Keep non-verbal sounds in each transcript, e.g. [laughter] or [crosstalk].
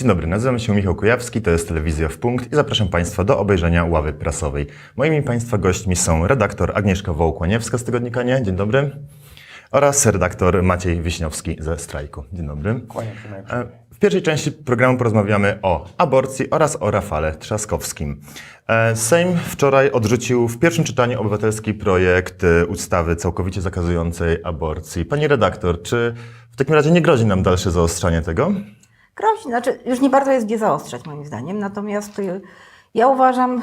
Dzień dobry, nazywam się Michał Kujawski, to jest Telewizja w Punkt i zapraszam Państwa do obejrzenia ławy prasowej. Moimi Państwa gośćmi są redaktor Agnieszka Wołkłaniewska z Tygodnika Nie, dzień dobry, oraz redaktor Maciej Wiśniowski ze Strajku. Dzień dobry. Kłaniam się najpierw. E, W pierwszej części programu porozmawiamy o aborcji oraz o Rafale Trzaskowskim. E, Sejm wczoraj odrzucił w pierwszym czytaniu obywatelski projekt e, ustawy całkowicie zakazującej aborcji. Pani redaktor, czy w takim razie nie grozi nam dalsze zaostrzanie tego? Grozi, znaczy już nie bardzo jest gdzie zaostrzać moim zdaniem, natomiast y, ja uważam y,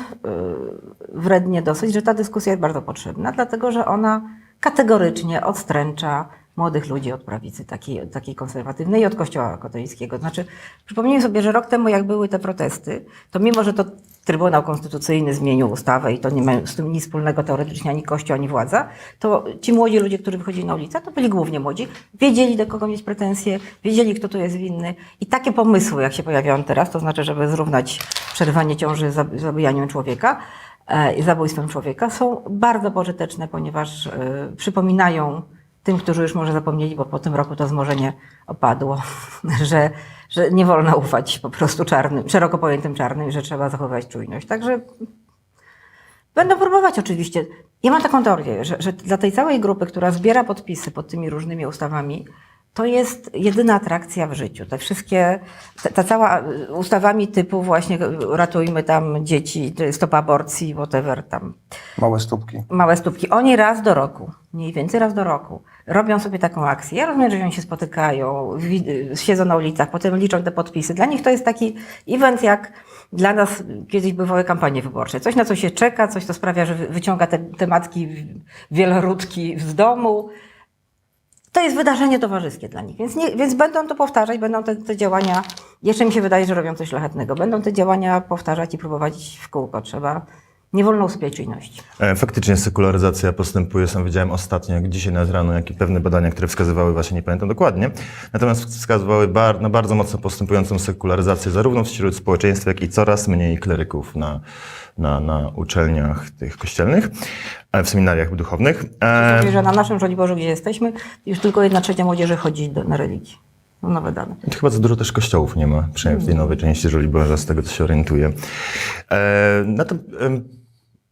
wrednie dosyć, że ta dyskusja jest bardzo potrzebna, dlatego że ona kategorycznie odstręcza młodych ludzi od prawicy takiej, takiej konserwatywnej i od kościoła katolickiego. Znaczy, przypomnijmy sobie, że rok temu jak były te protesty, to mimo, że to Trybunał Konstytucyjny zmienił ustawę i to nie ma z tym nic wspólnego teoretycznie ani Kościół, ani władza, to ci młodzi ludzie, którzy wychodzili na ulicę, to byli głównie młodzi, wiedzieli do kogo mieć pretensje, wiedzieli kto tu jest winny i takie pomysły, jak się pojawiają teraz, to znaczy, żeby zrównać przerywanie ciąży z zab- zabijaniem człowieka i zabójstwem człowieka, są bardzo pożyteczne, ponieważ e, przypominają tym, którzy już może zapomnieli, bo po tym roku to wzmożenie opadło, [laughs] że, że nie wolno ufać po prostu czarnym, szeroko pojętym czarnym, że trzeba zachowywać czujność. Także będą próbować oczywiście. Ja mam taką teorię, że, że dla tej całej grupy, która zbiera podpisy pod tymi różnymi ustawami, to jest jedyna atrakcja w życiu. Te wszystkie, ta, ta cała y, ustawami typu właśnie ratujmy tam dzieci, stop aborcji, whatever tam Małe stópki. małe stópki. Oni raz do roku, mniej więcej raz do roku, robią sobie taką akcję. Ja rozumiem, że oni się spotykają, wi- siedzą na ulicach, potem liczą te podpisy. Dla nich to jest taki event, jak dla nas kiedyś bywały kampanie wyborcze. Coś, na co się czeka, coś, co sprawia, że wy- wyciąga te, te matki wielorodki z domu. To jest wydarzenie towarzyskie dla nich, więc, nie, więc będą to powtarzać, będą te, te działania, jeszcze mi się wydaje, że robią coś szlachetnego, będą te działania powtarzać i próbować w kółko. Trzeba, nie wolno usypiać czujności. E, Faktycznie sekularyzacja postępuje. Sam widziałem ostatnio, jak dzisiaj nad rano, jak i pewne badania, które wskazywały, właśnie nie pamiętam dokładnie, natomiast wskazywały bar, na bardzo mocno postępującą sekularyzację zarówno wśród społeczeństwa, jak i coraz mniej kleryków na, na, na uczelniach tych kościelnych, e, w seminariach duchownych. E, Mówię, że na naszym Żoliborzu, gdzie jesteśmy, już tylko jedna trzecia młodzieży chodzi do, na religię. No nowe dane. to chyba za dużo też kościołów nie ma, przynajmniej w tej nowej części Żoliborza, z tego co się orientuję. E, na to, em,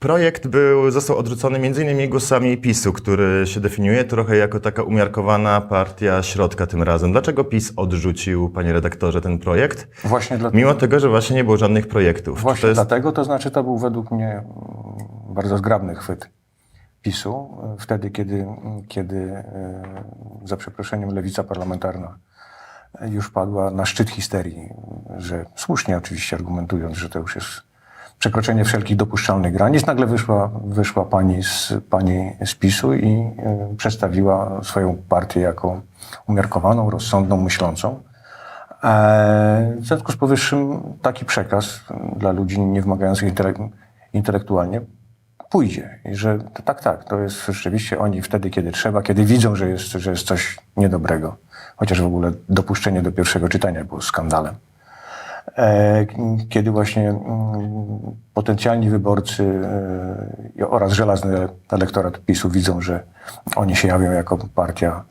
projekt był, został odrzucony m.in. głosami PiSu, który się definiuje trochę jako taka umiarkowana partia środka tym razem. Dlaczego PiS odrzucił, panie redaktorze, ten projekt? Właśnie dlatego. Mimo tego, że właśnie nie było żadnych projektów. Właśnie to jest, dlatego, to znaczy to był według mnie bardzo zgrabny chwyt PiSu, e, wtedy kiedy, kiedy e, za przeproszeniem lewica parlamentarna e, już padła na szczyt histerii, że słusznie oczywiście argumentując, że to już jest przekroczenie wszelkich dopuszczalnych granic, nagle wyszła, wyszła pani, z, pani z PiSu i e, przedstawiła swoją partię jako umiarkowaną, rozsądną, myślącą. E, W związku z powyższym taki przekaz dla ludzi nie wymagających intelek- intelektualnie pójdzie. I że to, tak, tak, to jest rzeczywiście oni wtedy, kiedy trzeba, kiedy widzą, że jest, że jest coś niedobrego. Chociaż w ogóle dopuszczenie do pierwszego czytania było skandalem. E, Kiedy właśnie mm, potencjalni wyborcy e, oraz żelazny elektorat PiSu widzą, że oni się jawią jako partia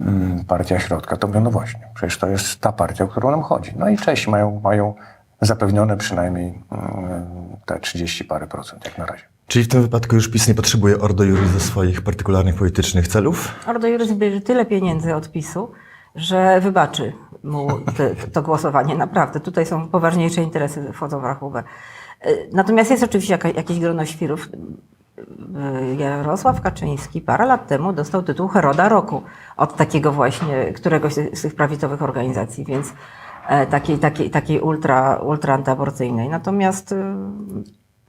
mm, partia środka, to mówią, no właśnie, przecież to jest ta partia, o którą nam chodzi. No i Czesi mają, mają zapewnione przynajmniej mm, te 30 parę procent jak na razie. Czyli w tym wypadku już PiS nie potrzebuje Ordo Juris do swoich partykularnych politycznych celów? Ordo Juris bierze tyle pieniędzy od PiSu, że wybaczy mu te, to głosowanie. Naprawdę, tutaj są poważniejsze interesy wchodzą w rachubę. Y, Natomiast jest oczywiście jaka, jakieś grono świrów. Y, Jarosław Kaczyński parę lat temu dostał tytuł Heroda Roku od takiego właśnie, któregoś z tych prawicowych organizacji, więc e, takiej, takiej, takiej ultra, ultra antyaborcyjnej. Natomiast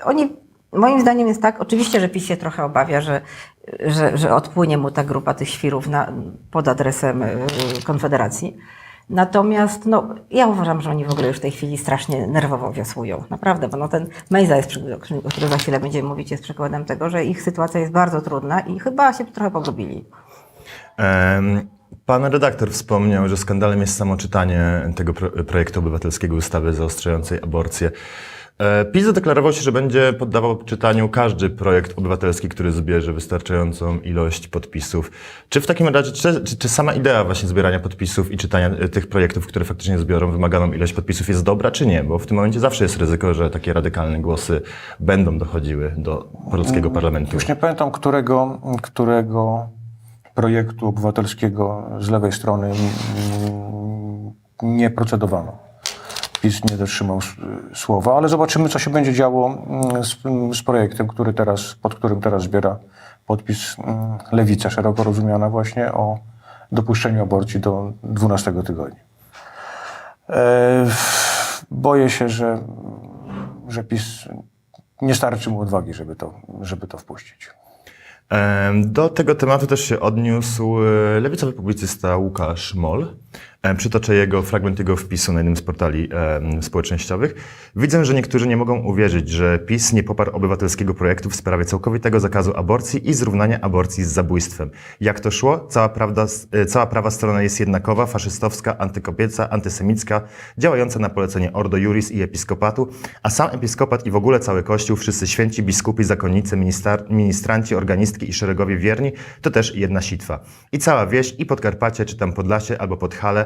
oni, moim zdaniem jest tak, oczywiście, że PiS się trochę obawia, że, że, że odpłynie mu ta grupa tych świrów na, pod adresem Konfederacji. Natomiast no, ja uważam, że oni w ogóle już w tej chwili strasznie nerwowo wiosłują. Naprawdę, bo no ten Mejza, jest, o którym za chwilę będziemy mówić, jest przykładem tego, że ich sytuacja jest bardzo trudna i chyba się trochę pogubili. Em, Pan redaktor wspomniał, że skandalem jest samo czytanie tego pro projektu obywatelskiego ustawy zaostrzającej aborcję. E, PiS zadeklarował się, że będzie poddawał czytaniu każdy projekt obywatelski, który zbierze wystarczającą ilość podpisów. Czy w takim razie, czy, czy, czy sama idea właśnie zbierania podpisów i czytania e, tych projektów, które faktycznie zbiorą wymaganą ilość podpisów jest dobra, czy nie? Bo w tym momencie zawsze jest ryzyko, że takie radykalne głosy będą dochodziły do polskiego parlamentu. Już nie pamiętam, którego, którego projektu obywatelskiego z lewej strony mm, nie procedowano. PiS nie dotrzymał s- słowa, ale zobaczymy, co się będzie działo mm, z, z projektem, który teraz, pod którym teraz zbiera podpis mm, Lewica, szeroko rozumiana właśnie o dopuszczeniu aborcji do 12 tygodnia. E, boję się, że, że PiS nie starczy mu odwagi, żeby to, żeby to wpuścić. Em, Do tego tematu też się odniósł e, lewicowy publicysta Łukasz Mol. Em, Przytoczę jego fragment jego wpisu na jednym z portali em, społecznościowych. Widzę, że niektórzy nie mogą uwierzyć, że PiS nie poparł obywatelskiego projektu w sprawie całkowitego zakazu aborcji i zrównania aborcji z zabójstwem. Jak to szło? Cała, prawda, e, cała prawa strona jest jednakowa, faszystowska, antykobieca, antysemicka, działająca na polecenie Ordo Juris i episkopatu, a sam episkopat i w ogóle cały Kościół, wszyscy święci, biskupi, zakonnicy, ministar, ministranci, organistki i szeregowie wierni, to też jedna sitwa. I cała wieś, i Podkarpacie, czy tam Podlasie, albo Podhale,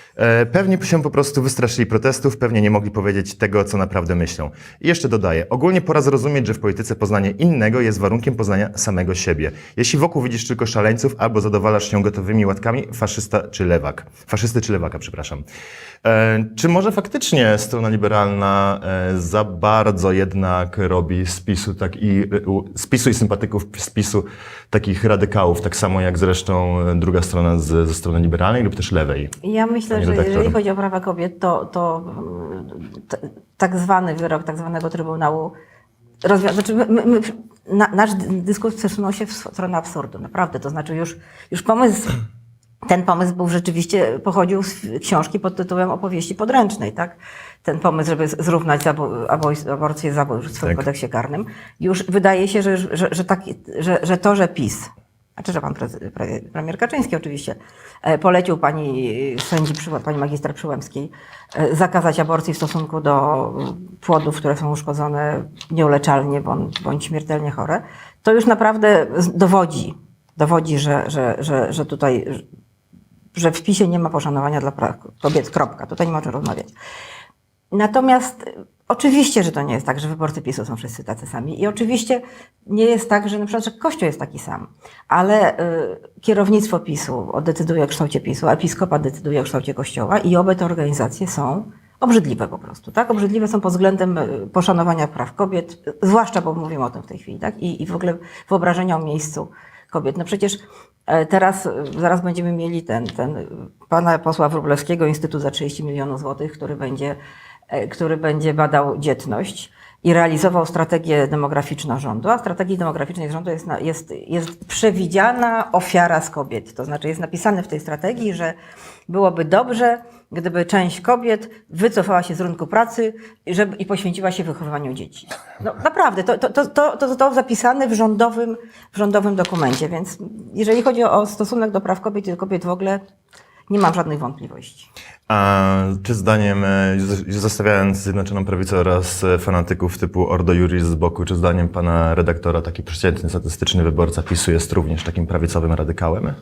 pewnie się po prostu wystraszyli protestów, pewnie nie mogli powiedzieć tego, co naprawdę myślą. I jeszcze dodaję, ogólnie pora zrozumieć, że w polityce poznanie innego jest warunkiem poznania samego siebie. Jeśli wokół widzisz tylko szaleńców, albo zadowalasz się gotowymi łatkami, faszysta czy lewak. Faszysty czy lewaka, przepraszam. E, czy może faktycznie strona liberalna e, za bardzo jednak robi z PiSu, tak i, u- z PiSu i sympatyków z PiSu takich radykałów, tak samo jak zresztą e, druga strona z, ze strony liberalnej lub też lewej? Ja myślę, że redaktor. jeżeli chodzi o prawa kobiet, to, to mm, tak zwany wyrok tak zwanego Trybunału rozwia- znaczy my, my, na, nasz dy- dyskurs przesunął się w stronę absurdu, naprawdę. To znaczy już, już pomysł, ten pomysł był rzeczywiście, pochodził z książki pod tytułem opowieści podręcznej, tak? Ten pomysł, żeby zrównać zabo- abo- aborcję z zabójstwem w Tak. kodeksie karnym. Już wydaje się, że, że, że, taki, że, że to, że PiS znaczy, że pan pre, premier Kaczyński oczywiście e, polecił pani sędzi, Przyła- pani magister Przyłębskiej e, zakazać aborcji w stosunku do płodów, które są uszkodzone nieuleczalnie bądź, bądź śmiertelnie chore, to już naprawdę dowodzi, dowodzi, że, że, że, że tutaj, że w PiSie nie ma poszanowania dla praw kobiet, kropka. Tutaj nie ma o czym rozmawiać. Natomiast oczywiście, że to nie jest tak, że wyborcy PiSu są wszyscy tacy sami. I oczywiście nie jest tak, że na przykład że Kościół jest taki sam. Ale y, kierownictwo PiSu decyduje o kształcie PiSu, episkopat decyduje o kształcie Kościoła i obe te organizacje są obrzydliwe po prostu. Tak? Obrzydliwe są pod względem y, poszanowania praw kobiet, y, zwłaszcza, bo mówimy o tym w tej chwili, tak? I, i w ogóle wyobrażenia o miejscu kobiet. No przecież e, teraz, e, zaraz będziemy mieli ten, ten pana posła Wróblewskiego Instytut za 30 milionów złotych, który będzie, który będzie badał dzietność i realizował strategię demograficzną rządu, a w strategii demograficznej rządu jest, jest, jest przewidziana ofiara z kobiet. To znaczy jest napisane w tej strategii, że byłoby dobrze, gdyby część kobiet wycofała się z rynku pracy żeby, i poświęciła się wychowywaniu dzieci. No naprawdę, to, to, to, to, to, to zapisane w rządowym, w rządowym dokumencie, więc jeżeli chodzi o stosunek do praw kobiet i kobiet w ogóle, nie mam żadnych wątpliwości. A czy zdaniem, e, już zostawiając Zjednoczoną Prawicę oraz e, fanatyków typu Ordo Juris z boku, czy zdaniem pana redaktora taki przeciętny, statystyczny wyborca PiSu jest również takim prawicowym radykałem?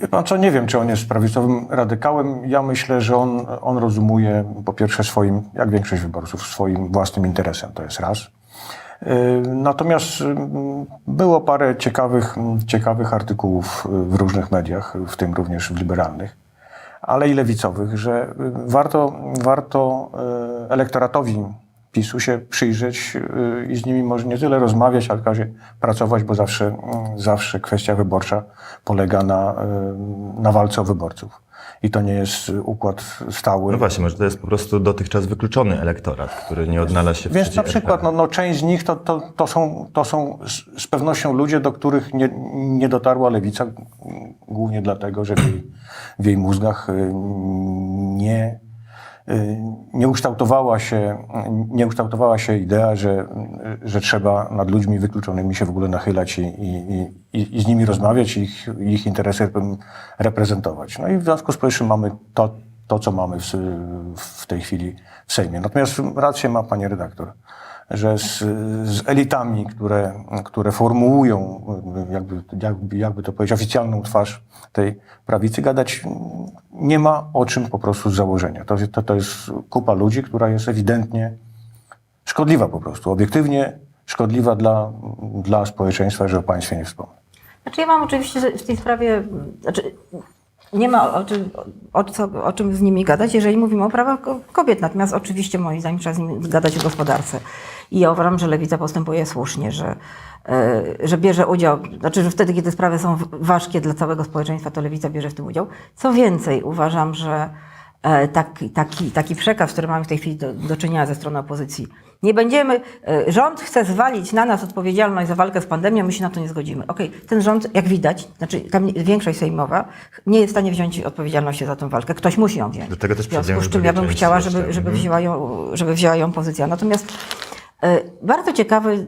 Wie pan co, nie wiem, czy on jest prawicowym radykałem. Ja myślę, że on, on rozumuje po pierwsze swoim, jak większość wyborców, swoim własnym interesem, to jest raz. Yy, Natomiast yy, było parę ciekawych, ciekawych artykułów yy, w różnych mediach, w tym również w liberalnych, ale i lewicowych, że warto, warto elektoratowi PiSu się przyjrzeć i z nimi może nie tyle rozmawiać, ale razie pracować, bo zawsze, zawsze kwestia wyborcza polega na, na walce o wyborców. I to nie jest yy, układ stały. No właśnie, może to jest po prostu dotychczas wykluczony elektorat, który nie odnalazł się w Więc na przykład no, no, część z nich to, to, to, są, to są z, pewnością ludzie, do których nie, nie dotarła lewica, głównie dlatego, że w jej, w jej mózgach y, nie, y, nie ukształtowała się, nie ukształtowała się idea, że, że trzeba nad ludźmi wykluczonymi się w ogóle nachylać i, i, i, i z nimi rozmawiać i ich, ich interesy reprezentować. No i w związku z powyższym mamy to, to co mamy w, w tej chwili w Sejmie. Natomiast rację ma pani redaktor, że z, z elitami, które, które formułują, jakby, jakby, jakby to powiedzieć, oficjalną twarz tej prawicy, gadać nie ma o czym po prostu z założenia. To, to, to jest kupa ludzi, która jest ewidentnie szkodliwa po prostu, obiektywnie szkodliwa dla, dla społeczeństwa, że o państwie nie wspomnę. Znaczy ja mam oczywiście w tej sprawie, znaczy nie ma o czym, o, co, o czym z nimi gadać, jeżeli mówimy o prawach ko- kobiet. Natomiast oczywiście moim zdaniem trzeba z nimi gadać o gospodarce. I ja uważam, że Lewica postępuje słusznie, że, e, że bierze udział, znaczy, że wtedy, kiedy sprawy są ważkie dla całego społeczeństwa, to Lewica bierze w tym udział. Co więcej, uważam, że taki, taki, taki przekaz, który mamy w tej chwili do, do czynienia ze strony opozycji. Nie będziemy, e, rząd chce zwalić na nas odpowiedzialność za walkę z pandemią, my się na to nie zgodzimy. Okej, ten rząd, jak widać, znaczy tam większość sejmowa nie jest w stanie wziąć odpowiedzialności za tę walkę. Ktoś musi ją wziąć. Do tego też w związku z czym ja bym chciała, żeby, żeby, Mhm. wzięła ją, żeby wzięła ją pozycja. Natomiast e, bardzo ciekawy,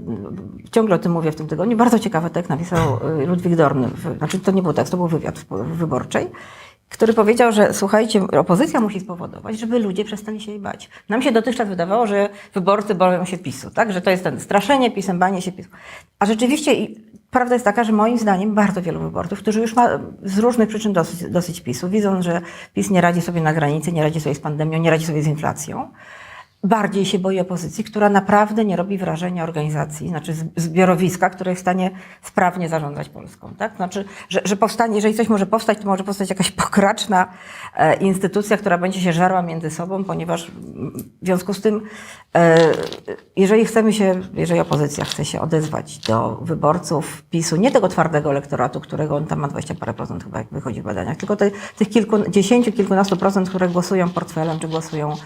ciągle o tym mówię w tym tygodniu, bardzo ciekawy tekst napisał e, Ludwik Dorny. W- Znaczy to nie był tekst, to był wywiad w Wyborczej który powiedział, że słuchajcie, opozycja musi spowodować, żeby ludzie przestali się jej bać. Nam się dotychczas wydawało, że wyborcy boją się PiSu, tak? Że to jest ten straszenie PiSem, banie się PiSu. A rzeczywiście prawda jest taka, że moim zdaniem bardzo wielu wyborców, którzy już ma z różnych przyczyn dosyć, dosyć PiSu, widzą, że PiS nie radzi sobie na granicy, nie radzi sobie z pandemią, nie radzi sobie z inflacją, bardziej się boi opozycji, która naprawdę nie robi wrażenia organizacji, znaczy zbiorowiska, które jest w stanie sprawnie zarządzać Polską. Tak? Znaczy, że, że powstanie, jeżeli coś może powstać, to może powstać jakaś [laughs] pokraczna e, instytucja, która będzie się żarła między sobą, ponieważ w związku z tym, e, jeżeli chcemy się, jeżeli opozycja chce się odezwać do wyborców PiSu, nie tego twardego elektoratu, którego on tam ma 20 parę procent chyba, jak wychodzi w badaniach, tylko te, tych kilku, dziesięciu, kilkunastu procent, które głosują portfelem, czy głosują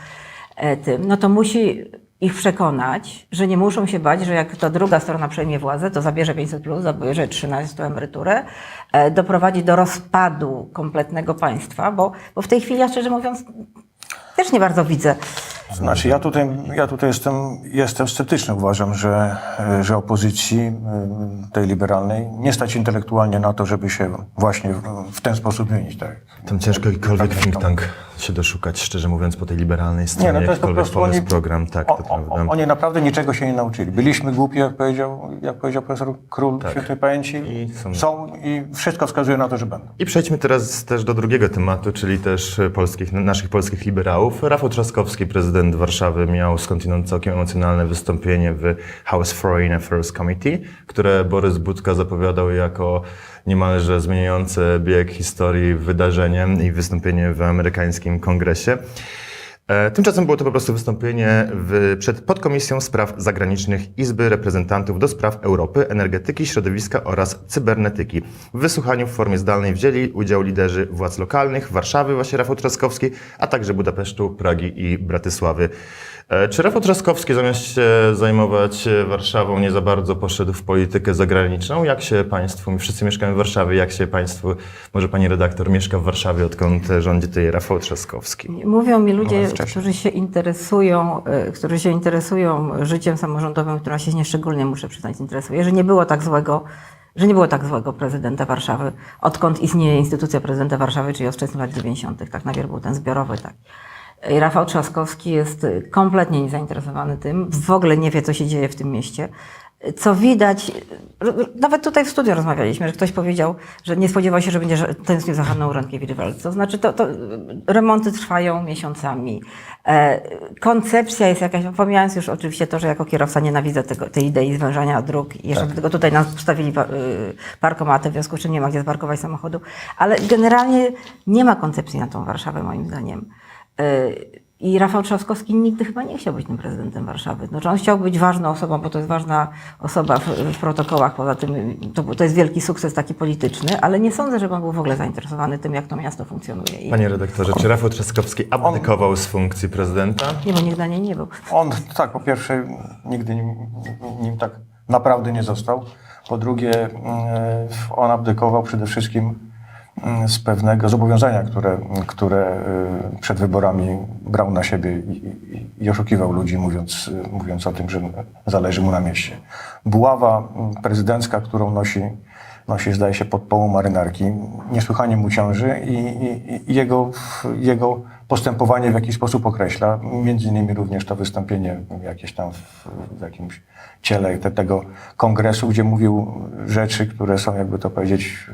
tym, no to musi ich przekonać, że nie muszą się bać, że jak ta druga strona przejmie władzę, to zabierze 500, plus, zabierze 13 emeryturę, e, doprowadzi do rozpadu kompletnego państwa, bo, bo w tej chwili, ja szczerze mówiąc, też nie bardzo widzę. Znaczy, ja tutaj, ja tutaj jestem, jestem sceptyczny. Uważam, że, e, że opozycji e, tej liberalnej nie stać intelektualnie na to, żeby się właśnie w, w ten sposób zmienić. Tak? Tam ciężko jakikolwiek think tank się doszukać, szczerze mówiąc, po tej liberalnej stronie. Nie, no to jest po prostu oni, program, tak, o, o. Oni naprawdę niczego się nie nauczyli. Byliśmy głupi, jak powiedział, jak powiedział profesor Król Tak. świętej pamięci. I są- są i wszystko wskazuje na to, że będą. I przejdźmy teraz też do drugiego tematu, czyli też polskich, naszych polskich liberałów. Rafał Trzaskowski, prezydent Warszawy, miał skądinąd całkiem emocjonalne wystąpienie w House Foreign Affairs Committee, które Borys Budka zapowiadał jako niemalże zmieniające bieg historii wydarzenie i wystąpienie w amerykańskim kongresie. E, Tymczasem było to po prostu wystąpienie w, przed Podkomisją Spraw Zagranicznych Izby Reprezentantów do Spraw Europy, Energetyki, Środowiska oraz Cybernetyki. W wysłuchaniu w formie zdalnej wzięli udział liderzy władz lokalnych, Warszawy, właśnie Rafał Trzaskowski, a także Budapesztu, Pragi i Bratysławy. E, Czy Rafał Trzaskowski zamiast się zajmować Warszawą nie za bardzo poszedł w politykę zagraniczną? Jak się Państwu, my wszyscy mieszkamy w Warszawie, jak się Państwu, może Pani redaktor mieszka w Warszawie, odkąd rządzi tutaj Rafał Trzaskowski? Mówią mi ludzie, którzy się interesują, e, którzy się interesują życiem samorządowym, która się nieszczególnie, muszę przyznać, interesuje, że nie było tak złego, że nie było tak złego prezydenta Warszawy, odkąd istnieje instytucja prezydenta Warszawy, czyli od wczesnych lat 90. Tak najpierw był ten zbiorowy, tak. I Rafał Trzaskowski jest e, kompletnie niezainteresowany tym, w ogóle nie wie, co się dzieje w tym mieście. Co widać, nawet tutaj w studiu rozmawialiśmy, że ktoś powiedział, że nie spodziewał się, że będzie tęsknił za Hanną Rętkiewicz-Welc. To znaczy, to, to remonty trwają miesiącami. E, koncepcja jest jakaś, pomijając już oczywiście to, że jako kierowca nienawidzę tego, tej idei zwężania dróg i jeszcze do tego tutaj nas postawili pa- parkomaty, w związku z czym nie ma gdzie zaparkować samochodu. Ale generalnie nie ma koncepcji na tą Warszawę, moim zdaniem. I Rafał Trzaskowski nigdy chyba nie chciał być tym prezydentem Warszawy. Znaczy on chciał być ważną osobą, bo to jest ważna osoba w, w protokołach. Poza tym to, to jest wielki sukces taki polityczny, ale nie sądzę, żeby on był w ogóle zainteresowany tym, jak to miasto funkcjonuje. I, Panie redaktorze, czy Rafał Trzaskowski abdykował z funkcji prezydenta? nie, bo nigdy na niej nie był. On, tak, po pierwsze, nigdy nim, nim tak naprawdę nie został. Po drugie, mm, on abdykował przede wszystkim z pewnego zobowiązania, które, które y, przed wyborami brał na siebie i, i, oszukiwał ludzi, mówiąc, mówiąc o tym, że zależy mu na mieście. Buława mm, prezydencka, którą nosi, nosi zdaje się, pod połą marynarki, niesłychanie mu ciąży i, i, i jego, jego postępowanie w jakiś sposób określa. Między innymi również to wystąpienie jakieś tam w, w jakimś ciele te, tego kongresu, gdzie mówił rzeczy, które są, jakby to powiedzieć,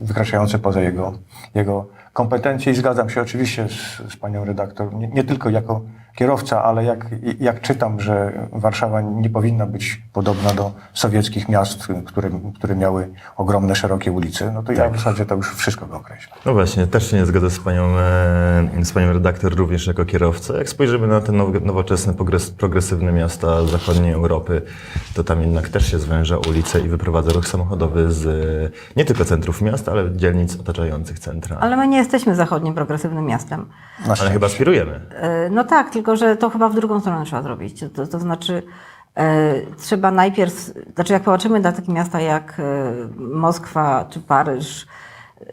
wykraczające poza jego, jego kompetencje. I zgadzam się oczywiście z, z panią redaktor, nie, nie tylko jako kierowca, ale jak, jak czytam, że Warszawa nie powinna być podobna do sowieckich miast, które, które miały ogromne, szerokie ulice, no to ja w zasadzie to już wszystko go określa. No właśnie, też się nie zgodzę z panią, e, z panią redaktor również jako kierowca. Jak spojrzymy na te now- nowoczesne, progres- progresywne miasta zachodniej Europy, to tam jednak też się zwęża ulice i wyprowadza ruch samochodowy z e, nie tylko centrów miast, ale dzielnic otaczających centra. Ale, Ale my nie jesteśmy zachodnim progresywnym miastem. Szczęście. chyba aspirujemy. E, No tak, tylko że to chyba w drugą stronę trzeba zrobić. To, to znaczy, e, trzeba najpierw, znaczy jak popatrzymy na takie miasta jak e, Moskwa czy Paryż,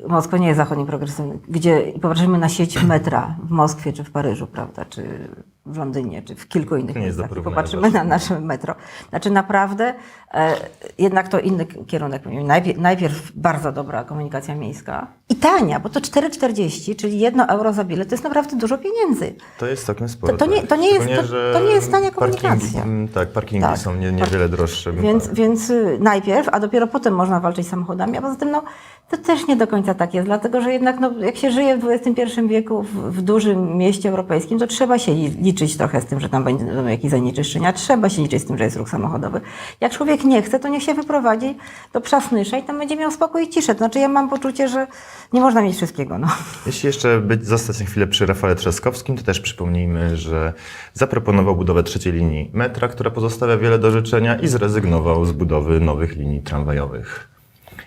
Moskwa nie jest zachodnim progresywnym, gdzie popatrzymy na sieć metra w Moskwie czy w Paryżu, prawda, czy w Londynie, czy w kilku innych Nie miejscach. Popatrzymy na nasze metro. Znaczy naprawdę e, jednak to inny kierunek. Najpierw, najpierw bardzo dobra komunikacja miejska i tania, bo to 4,40, czyli 1 euro za bilet, to jest naprawdę dużo pieniędzy. To jest całkiem sporo. To- to nie- tak. to nie jest- to- to nie jest tania parkingi- komunikacja. mm, Tak, parkingi Tak. są nie, niewiele droższe. Więc, więc y, najpierw, a dopiero potem można walczyć z samochodami, a poza tym no, to też nie do końca tak jest, dlatego że jednak no, jak się żyje w XXI wieku w, w dużym mieście europejskim, to trzeba się li- liczyć trochę z tym, że tam będą jakieś zanieczyszczenia, trzeba się liczyć z tym, że jest ruch samochodowy. Jak człowiek nie chce, to niech się wyprowadzi do Przasnysza i tam będzie miał spokój i ciszę. To znaczy ja mam poczucie, że nie można mieć wszystkiego. No. Jeśli jeszcze być, zostać na chwilę przy Rafale Trzaskowskim, to też przypomnijmy, że zaproponował budowę trzeciej linii metra, która pozostawia wiele do życzenia i zrezygnował z budowy nowych linii tramwajowych.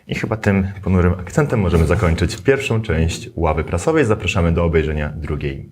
I chyba tym ponurym akcentem możemy zakończyć pierwszą część ławy prasowej. Zapraszamy do obejrzenia drugiej.